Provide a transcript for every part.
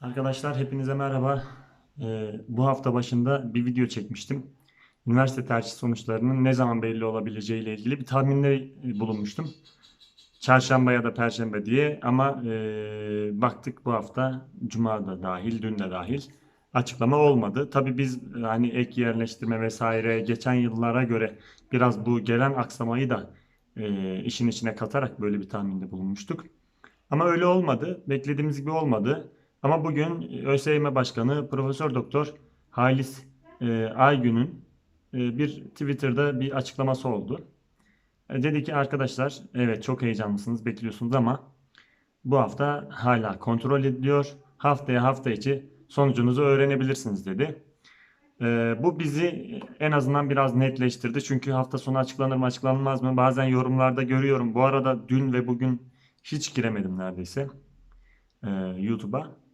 Arkadaşlar hepinize merhaba. Ee, bu hafta başında bir video çekmiştim. Üniversite tercih sonuçlarının ne zaman belli olabileceği ile ilgili bir tahminde e, bulunmuştum. Çarşamba ya da Perşembe diye ama e, baktık bu hafta Cuma da dahil, dün de dahil açıklama olmadı. Tabii biz e, hani ek yerleştirme vesaire geçen yıllara göre biraz bu gelen aksamayı da e, işin içine katarak böyle bir tahminde bulunmuştuk. Ama öyle olmadı. Beklediğimiz gibi olmadı. Ama bugün ÖSYM Başkanı Profesör Doktor Halis e, Aygün'ün e, bir Twitter'da bir açıklaması oldu. E, dedi ki arkadaşlar evet çok heyecanlısınız bekliyorsunuz ama bu hafta hala kontrol ediliyor. Haftaya hafta içi sonucunuzu öğrenebilirsiniz dedi. E, bu bizi en azından biraz netleştirdi. Çünkü hafta sonu açıklanır mı açıklanmaz mı bazen yorumlarda görüyorum. Bu arada dün ve bugün hiç giremedim neredeyse e, YouTube'a.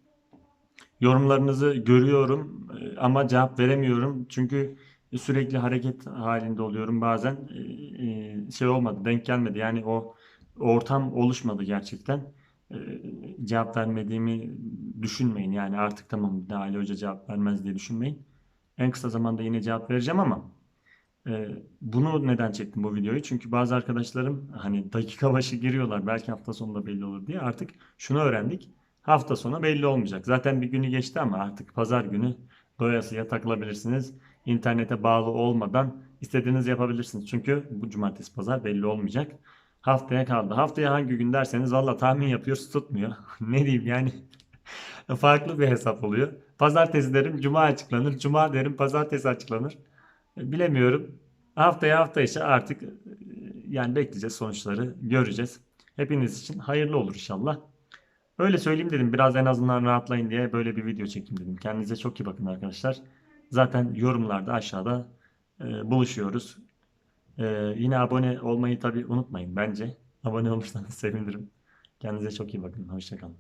Yorumlarınızı görüyorum e, ama cevap veremiyorum. Çünkü sürekli hareket halinde oluyorum. Bazen e, e, şey olmadı, denk gelmedi. Yani o ortam oluşmadı gerçekten. Cevap vermediğimi düşünmeyin. Yani artık tamam bir Ali Hoca cevap vermez diye düşünmeyin. En kısa zamanda yine cevap vereceğim ama bunu neden çektim bu videoyu? Çünkü bazı arkadaşlarım hani dakika başı giriyorlar. Belki hafta sonunda belli olur diye. Artık şunu öğrendik. Hafta sonu belli olmayacak. Zaten bir günü geçti ama artık pazar günü doyasıya takılabilirsiniz. İnternete bağlı olmadan istediğinizi yapabilirsiniz. Çünkü bu cumartesi pazar belli olmayacak. Haftaya kaldı. Haftaya hangi gün derseniz valla tahmin yapıyoruz tutmuyor. ne diyeyim yani farklı bir hesap oluyor. Pazartesi derim cuma açıklanır. Cuma derim pazartesi açıklanır. Bilemiyorum. Haftaya hafta içi artık e, yani bekleyeceğiz sonuçları göreceğiz. Hepiniz için hayırlı olur inşallah. Öyle söyleyeyim dedim. Biraz en azından rahatlayın diye böyle bir video çekeyim dedim. Kendinize çok iyi bakın arkadaşlar. Zaten yorumlarda aşağıda e, buluşuyoruz. E, yine abone olmayı tabii unutmayın bence. Abone olursanız sevinirim. Kendinize çok iyi bakın. Hoşçakalın.